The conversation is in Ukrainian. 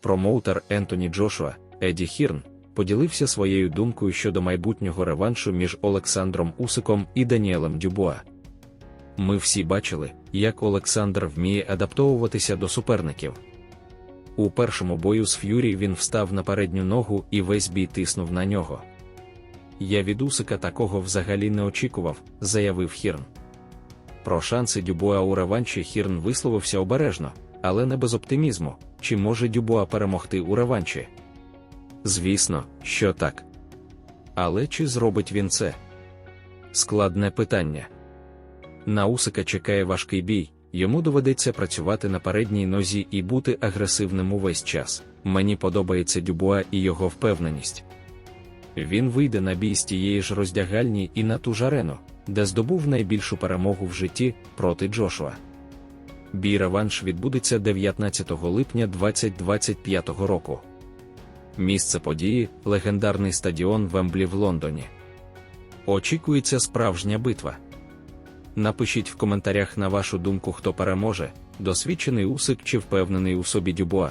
Промоутер Ентоні Джошуа, Еді Хірн, поділився своєю думкою щодо майбутнього реваншу між Олександром Усиком і Даніелем Дюбуа. Ми всі бачили, як Олександр вміє адаптовуватися до суперників. У першому бою з Ф'юрі він встав на передню ногу і весь бій тиснув на нього. Я від Усика такого взагалі не очікував, заявив Хірн. Про шанси Дюбуа у реванші Хірн висловився обережно, але не без оптимізму, чи може Дюбуа перемогти у реванші. Звісно, що так. Але чи зробить він це? Складне питання. На Усика чекає важкий бій, йому доведеться працювати на передній нозі і бути агресивним увесь час. Мені подобається Дюбуа і його впевненість. Він вийде на бій з тієї ж роздягальні і на ту ж арену, де здобув найбільшу перемогу в житті проти Джошуа. Бій реванш відбудеться 19 липня 2025 року. Місце події легендарний стадіон Вемблі в Лондоні. Очікується справжня битва. Напишіть в коментарях на вашу думку, хто переможе, досвідчений усик чи впевнений у собі Дюбуа.